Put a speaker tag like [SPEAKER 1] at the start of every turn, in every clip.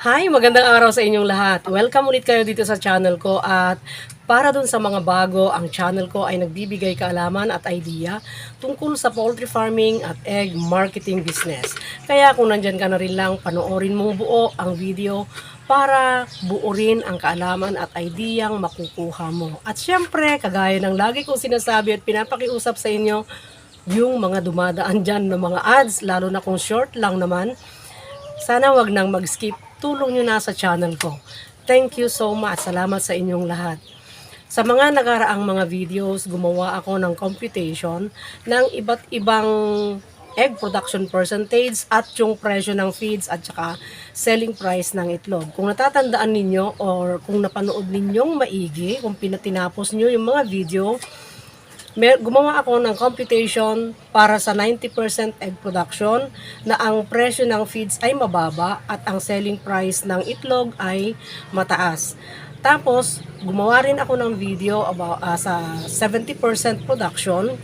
[SPEAKER 1] Hi, magandang araw sa inyong lahat. Welcome ulit kayo dito sa channel ko at para dun sa mga bago, ang channel ko ay nagbibigay kaalaman at idea tungkol sa poultry farming at egg marketing business. Kaya kung nandyan ka na rin lang, panoorin mong buo ang video para buo rin ang kaalaman at ideyang makukuha mo. At syempre, kagaya ng lagi kong sinasabi at pinapakiusap sa inyo, yung mga dumadaan dyan ng mga ads, lalo na kung short lang naman, sana wag nang mag-skip. Tulong nyo na sa channel ko. Thank you so much. Salamat sa inyong lahat. Sa mga nagaraang mga videos, gumawa ako ng computation ng iba't ibang egg production percentage at yung presyo ng feeds at saka selling price ng itlog. Kung natatandaan ninyo or kung napanood ninyong maigi, kung pinatinapos nyo yung mga video, gumawa ako ng computation para sa 90% egg production na ang presyo ng feeds ay mababa at ang selling price ng itlog ay mataas. Tapos, gumawa rin ako ng video about ah, sa 70% production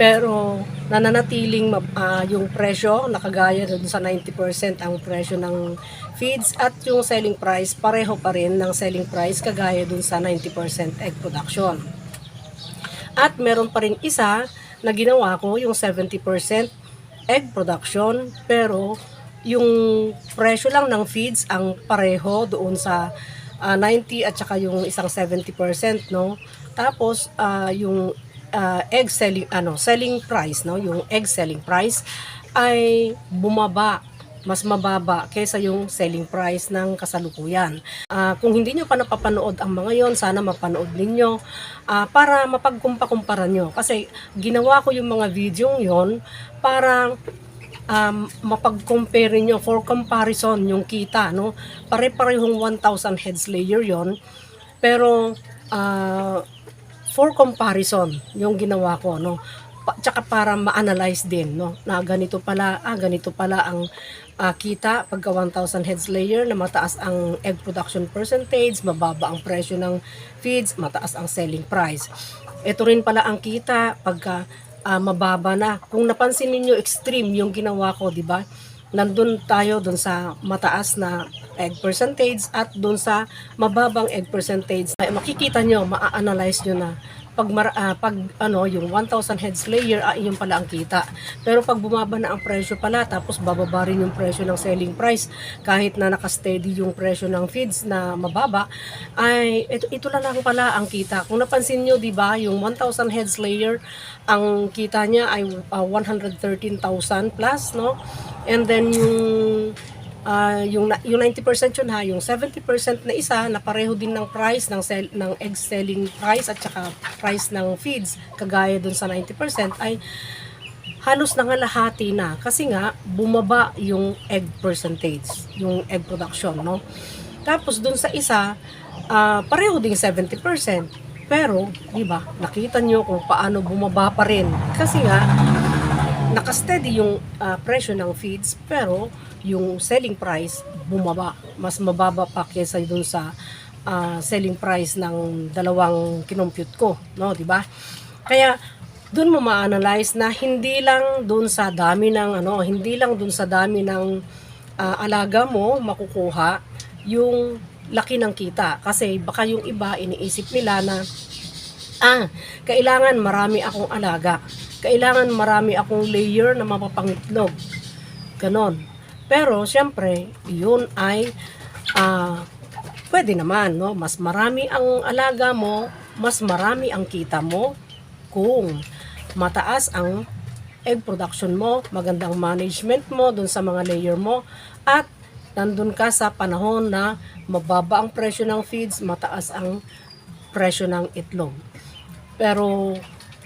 [SPEAKER 1] pero nananatiling ah, yung presyo nakagaya doon sa 90% ang presyo ng feeds at yung selling price pareho pa rin ng selling price kagaya doon sa 90% egg production. At meron pa rin isa na ginawa ko, yung 70% egg production, pero yung presyo lang ng feeds ang pareho doon sa ah, 90 at saka yung isang 70%, no? Tapos ah, yung ah, egg selling ano, selling price, no? Yung egg selling price ay bumaba mas mababa kaysa yung selling price ng kasalukuyan. Ah, kung hindi nyo pa napapanood ang mga yon, sana mapanood ninyo ah, para mapagkumpa-kumpara nyo. Kasi ginawa ko yung mga video yon para um, mapag-compare nyo for comparison yung kita. No? Pare-parehong 1,000 heads layer yon pero ah, for comparison yung ginawa ko. No? Pa- tsaka para ma-analyze din no na ganito pala ah ganito pala ang ah, kita pagka 1,000 heads layer na mataas ang egg production percentage, mababa ang presyo ng feeds, mataas ang selling price. Ito rin pala ang kita pagka ah, mababa na. Kung napansin niyo extreme yung ginawa ko, di ba? Nandun tayo dun sa mataas na egg percentage at dun sa mababang egg percentage. Ay, makikita nyo, ma-analyze nyo na pag, ah, pag ano, yung 1,000 heads layer, ah, yun pala ang kita. Pero pag bumaba na ang presyo pala, tapos bababa rin yung presyo ng selling price, kahit na nakasteady yung presyo ng feeds na mababa, ay ito, ito na lang pala ang kita. Kung napansin nyo, di ba, yung 1,000 heads layer, ang kita niya ay ah, 113,000 plus, no? And then yung Ah, yung yung 90% yun ha, yung 70% na isa na pareho din ng price ng sell, ng egg selling price at saka price ng feeds kagaya dun sa 90% ay halos nangalahati na kasi nga bumaba yung egg percentage, yung egg production, no? Tapos dun sa isa, ah, pareho ding 70%. Pero, di ba, nakita nyo kung paano bumaba pa rin. Kasi nga, nakasteady yung ah, presyo ng feeds pero yung selling price bumaba. Mas mababa pa kaysa dun sa ah, selling price ng dalawang kinompute ko no di ba? Kaya dun mo ma-analyze na hindi lang dun sa dami ng ano hindi lang dun sa dami ng ah, alaga mo makukuha yung laki ng kita. Kasi baka yung iba iniisip nila na ah, kailangan marami akong alaga. Kailangan marami akong layer na mapapangitlog. Ganon. Pero, syempre, yun ay ah, pwede naman, no? Mas marami ang alaga mo, mas marami ang kita mo kung mataas ang egg production mo, magandang management mo dun sa mga layer mo, at nandun ka sa panahon na mababa ang presyo ng feeds, mataas ang presyo ng itlog. Pero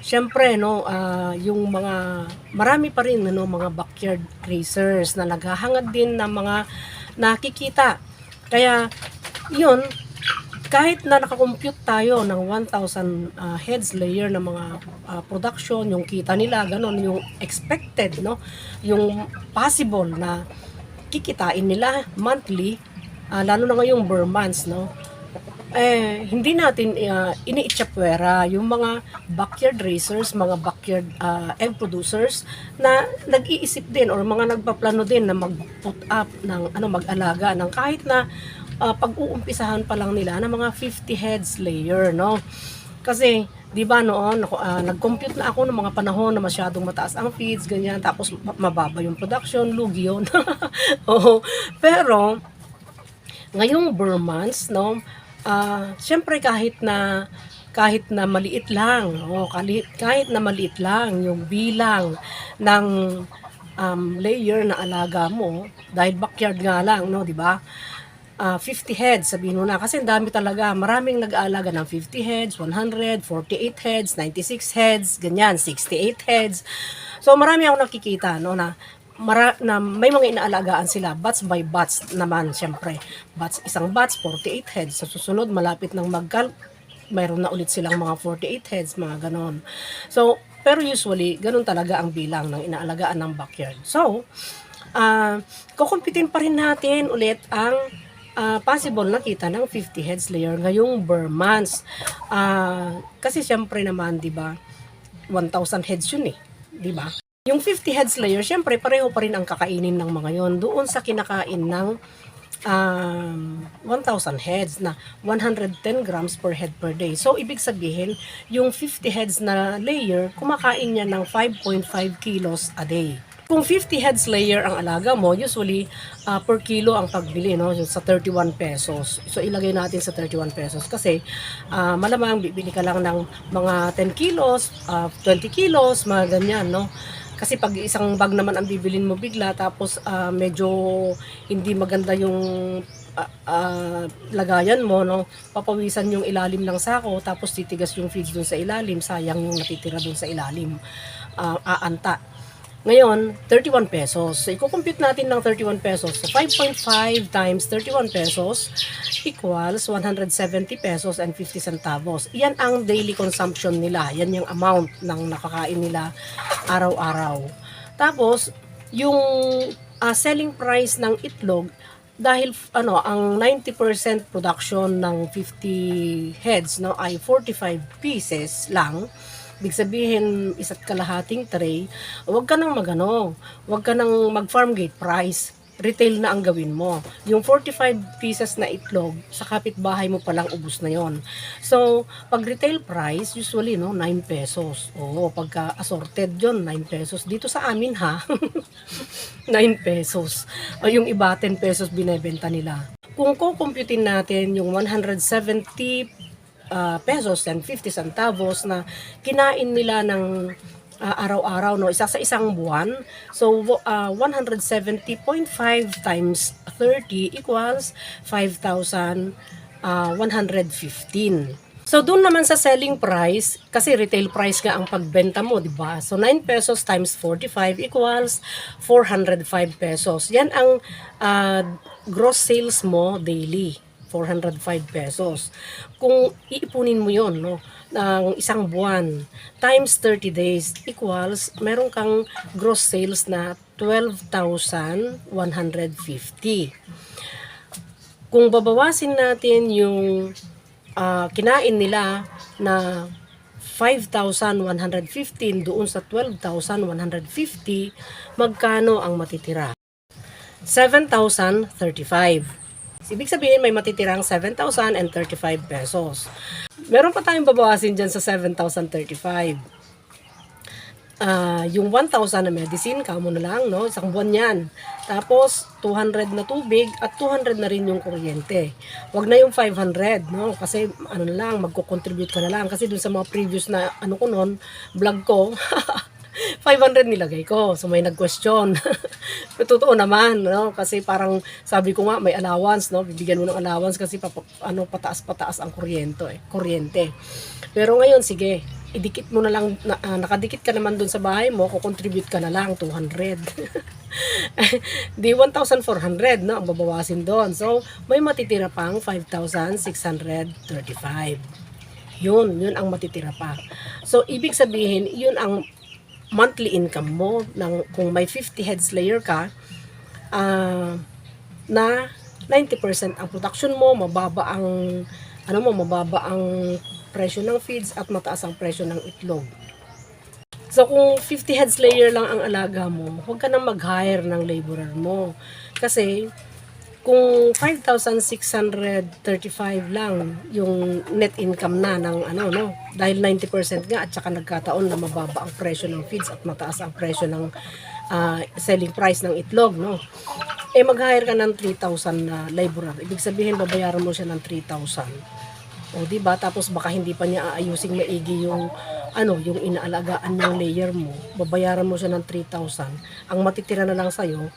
[SPEAKER 1] syempre no, ah, yung mga marami pa rin ano mga backyard racers na naghahangad din ng mga nakikita. Kaya yun kahit na nakakompute tayo ng 1,000 ah, heads layer ng mga ah, production, yung kita nila, ganun, yung expected, no? Yung possible na kikitain nila monthly, ah, lalo na ngayong bare months, no? Eh, hindi natin uh, iniitsapwera yung mga backyard racers, mga backyard uh, egg producers na nag-iisip din or mga nagpaplano din na mag-put up ng ano mag-alaga ng kahit na uh, pag-uumpisahan pa lang nila ng mga 50 heads layer, no? Kasi 'di ba noon uh, nag-compute na ako ng mga panahon na masyadong mataas ang feeds ganyan tapos mababa yung production, lugi yun. Oo. Pero ngayong burn months, no, ah, syempre kahit na kahit na maliit lang, oh, kahit, kahit na maliit lang yung bilang ng um, layer na alaga mo, dahil backyard nga lang, no, di ba? Ah, 50 heads, sabihin mo na. Kasi dami talaga. Maraming nag-aalaga ng 50 heads, 100, 48 heads, 96 heads, ganyan, 68 heads. So, marami akong nakikita, no, na mara, na may mga inaalagaan sila. Bats by bats naman syempre. Bats isang bats 48 heads. Sa susunod malapit ng magkal mayroon na ulit silang mga 48 heads mga ganon. So pero usually ganun talaga ang bilang ng inaalagaan ng backyard. So uh, kukumpitin pa rin natin ulit ang uh, possible na kita ng 50 heads layer ngayong Burmans uh, kasi syempre naman di ba 1,000 heads yun eh di ba yung 50 heads layer, syempre pareho pa rin ang kakainin ng mga yon doon sa kinakain ng um, 1,000 heads na 110 grams per head per day. So, ibig sabihin, yung 50 heads na layer, kumakain niya ng 5.5 kilos a day. Kung 50 heads layer ang alaga mo, usually uh, per kilo ang pagbili no, sa 31 pesos. So ilagay natin sa 31 pesos kasi uh, malamang bibili ka lang ng mga 10 kilos, uh, 20 kilos, mga ganyan no. Kasi pag isang bag naman ang bibilin mo bigla tapos uh, medyo hindi maganda yung uh, uh, lagayan mo, no? Papawisan yung ilalim ng sako tapos titigas yung feeds dun sa ilalim, sayang yung natitira dun sa ilalim. Uh, aanta. Ngayon, 31 pesos. So, i-compute natin ng 31 pesos. So, 5.5 times 31 pesos equals 170 pesos and 50 centavos. Yan ang daily consumption nila. Yan yung amount ng nakakain nila araw-araw. Tapos, yung uh, selling price ng itlog, dahil ano ang 90% production ng 50 heads no ay 45 pieces lang Ibig sabihin, isa't kalahating tray, huwag ka nang magano, huwag ka nang mag-farm gate price. Retail na ang gawin mo. Yung 45 pieces na itlog, sa kapitbahay mo palang ubus na yon. So, pag retail price, usually, no, 9 pesos. Oo, pagka assorted yon 9 pesos. Dito sa amin, ha? 9 pesos. O yung iba, 10 pesos binebenta nila. Kung kukumputin natin yung 170 uh, pesos and 50 centavos na kinain nila ng uh, araw-araw no isa sa isang buwan so uh, 170.5 times 30 equals 5,115 So doon naman sa selling price, kasi retail price nga ang pagbenta mo, di ba? So 9 pesos times 45 equals 405 pesos. Yan ang uh, gross sales mo daily. 405 pesos. Kung iipunin mo yon no, ng isang buwan times 30 days equals meron kang gross sales na 12,150. Kung babawasin natin yung uh, kinain nila na 5,115 doon sa 12,150, magkano ang matitira? 7,035. Ibig sabihin, may matitirang 7,035 pesos. Meron pa tayong babawasin dyan sa 7,035. Uh, yung 1,000 na medicine, kamo na lang, no? Isang buwan yan. Tapos, 200 na tubig at 200 na rin yung kuryente. Huwag na yung 500, no? Kasi, ano na lang, magko-contribute ka na lang. Kasi dun sa mga previous na, ano ko noon, vlog ko, 500 nilagay ko. So may nag-question. Totoo naman, no? Kasi parang sabi ko nga may allowance, no? Bibigyan mo ng allowance kasi pa, ano pataas-pataas ang kuryente, eh, kuryente. Pero ngayon sige, idikit mo na lang na, uh, nakadikit ka naman doon sa bahay mo, ko-contribute ka na lang 200. Di 1,400 no ang babawasin doon. So may matitira pang 5,635. Yun, yun ang matitira pa. So, ibig sabihin, yun ang monthly income mo ng kung may 50 heads layer ka uh, na 90% ang production mo, mababa ang ano mo, mababa ang presyo ng feeds at mataas ang presyo ng itlog. So kung 50 heads layer lang ang alaga mo, huwag ka nang mag-hire ng laborer mo. Kasi kung 5,635 lang yung net income na ng ano no? Dahil 90% nga at saka nagkataon na mababa ang presyo ng feeds at mataas ang presyo ng ah, selling price ng itlog no? Eh mag-hire ka ng 3,000 na laborer ibig sabihin babayaran mo siya ng 3,000 o di ba? Tapos baka hindi pa niya aayusing maigi yung ano yung inaalagaan ng layer mo. Babayaran mo siya ng 3,000 ang matitira na lang sa'yo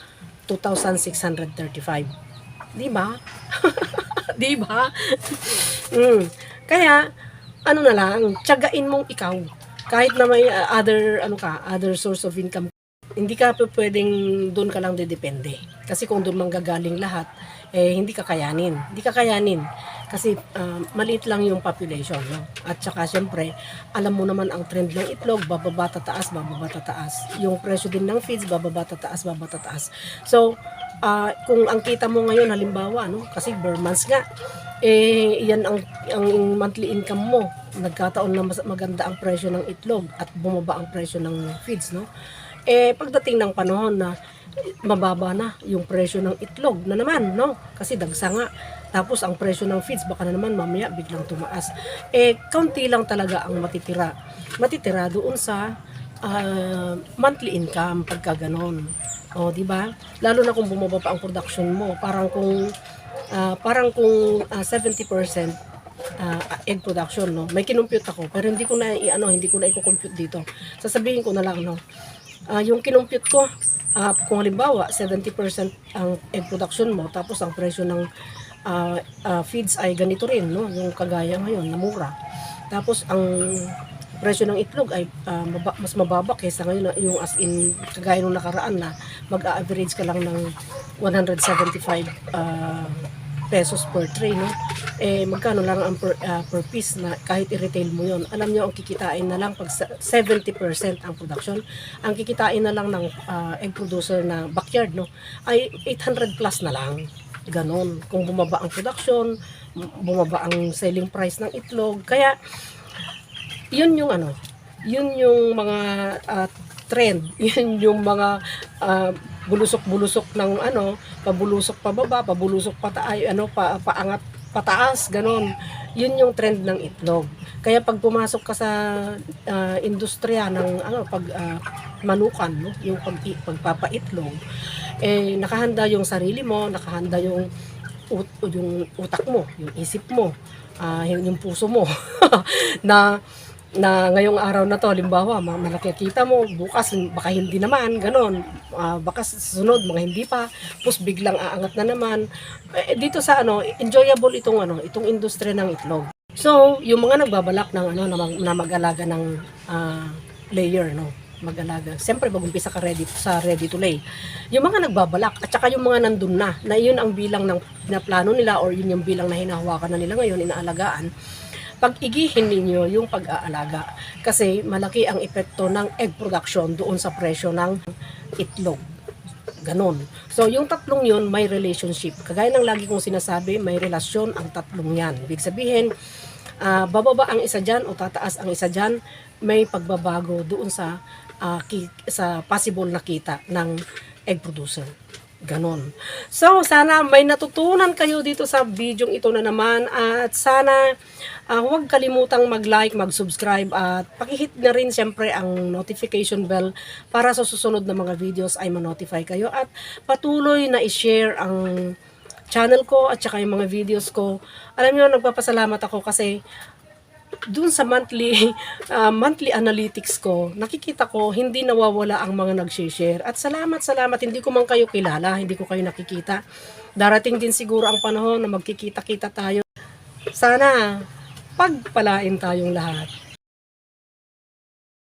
[SPEAKER 1] 2,635 Di ba? Di ba? mm. Kaya, ano na lang, tiyagain mong ikaw. Kahit na may other, ano ka, other source of income, hindi ka pwedeng doon ka lang didepende. Kasi kung doon manggagaling lahat, eh, hindi kakayanin. Hindi kakayanin. Kasi uh, maliit lang yung population. No? At saka, syempre, alam mo naman ang trend ng itlog, bababa tataas, bababa tataas. Yung presyo din ng feeds, bababa tataas, bababa tataas. So, ah, kung ang kita mo ngayon halimbawa no kasi per months nga eh yan ang ang monthly income mo nagkataon na mas, maganda ang presyo ng itlog at bumaba ang presyo ng feeds no eh pagdating ng panahon na mababa na yung presyo ng itlog na naman no kasi dagsa nga tapos ang presyo ng feeds baka na naman mamaya biglang tumaas eh kaunti lang talaga ang matitira matitira doon sa ah, monthly income pagka ganon o, di ba? Lalo na kung bumaba pa ang production mo, parang kung ah, parang kung ah, 70% ah, egg production, no. May kinumpute ako, pero hindi ko na i-ano, hindi ko na i-compute dito. Sasabihin ko na lang, no. Ah, yung kinumpute ko, ah, kung halimbawa 70% ang egg production mo, tapos ang presyo ng ah, ah, feeds ay ganito rin, no, yung kagaya ngayon, na mura. Tapos ang presyo ng itlog ay ah, maba- mas mababa kaysa ngayon yung as in kagaya nung nakaraan na mag-average ka lang ng 175 ah, pesos per tray no? Eh magkano lang ang per, ah, per piece na kahit i-retail mo yon alam nyo ang kikitain na lang pag sa- 70% ang production. Ang kikitain na lang ng ah, egg producer na backyard no? Ay 800 plus na lang. Ganon. Kung bumaba ang production bumaba ang selling price ng itlog. Kaya yun yung ano, yun yung mga ah, trend, yun yung mga ah, bulusok-bulusok ng ano, pabulusok pababa, pabulusok pataay, ano, pa, paangat pataas, ganon. Yun yung trend ng itlog. Kaya pag pumasok ka sa ah, industriya ng ano, pag ah, manukan, no, yung pag, pagpapaitlog, eh nakahanda yung sarili mo, nakahanda yung ut, yung utak mo, yung isip mo, yung, yung puso mo na na ngayong araw na to, limbawa, ma- malaki kita mo, bukas baka hindi naman, ganon. Ah, baka susunod, mga hindi pa, tapos biglang aangat na naman. Eh, dito sa ano, enjoyable itong ano, itong industriya ng itlog. So, yung mga nagbabalak ng ano na, mag- na mag-alaga ng ah, layer, no, mag-alaga. Siyempre, mag-umpisa ka ready sa ready to lay. Yung mga nagbabalak at saka yung mga nandun na, na yun ang bilang ng pinaplano nila or yun yung bilang na hinahawakan na nila ngayon, inaalagaan, pag-igihin ninyo yung pag-aalaga. Kasi malaki ang epekto ng egg production doon sa presyo ng itlog. Ganon. So, yung tatlong yun, may relationship. Kagaya ng lagi kong sinasabi, may relasyon ang tatlong yan. Ibig sabihin, ah, bababa ang isa dyan o tataas ang isa dyan, may pagbabago doon sa, ah, ki- sa possible na kita ng egg producer. Ganon. So, sana may natutunan kayo dito sa video ito na naman at sana ah, huwag kalimutang mag-like, mag-subscribe at pakihit na rin siyempre ang notification bell para sa susunod na mga videos ay ma-notify kayo at patuloy na i-share ang channel ko at saka yung mga videos ko. Alam niyo, nagpapasalamat ako kasi dun sa monthly ah, monthly analytics ko, nakikita ko hindi nawawala ang mga nag-share. At salamat, salamat. Hindi ko man kayo kilala, hindi ko kayo nakikita. Darating din siguro ang panahon na magkikita-kita tayo. Sana pagpalain tayong lahat.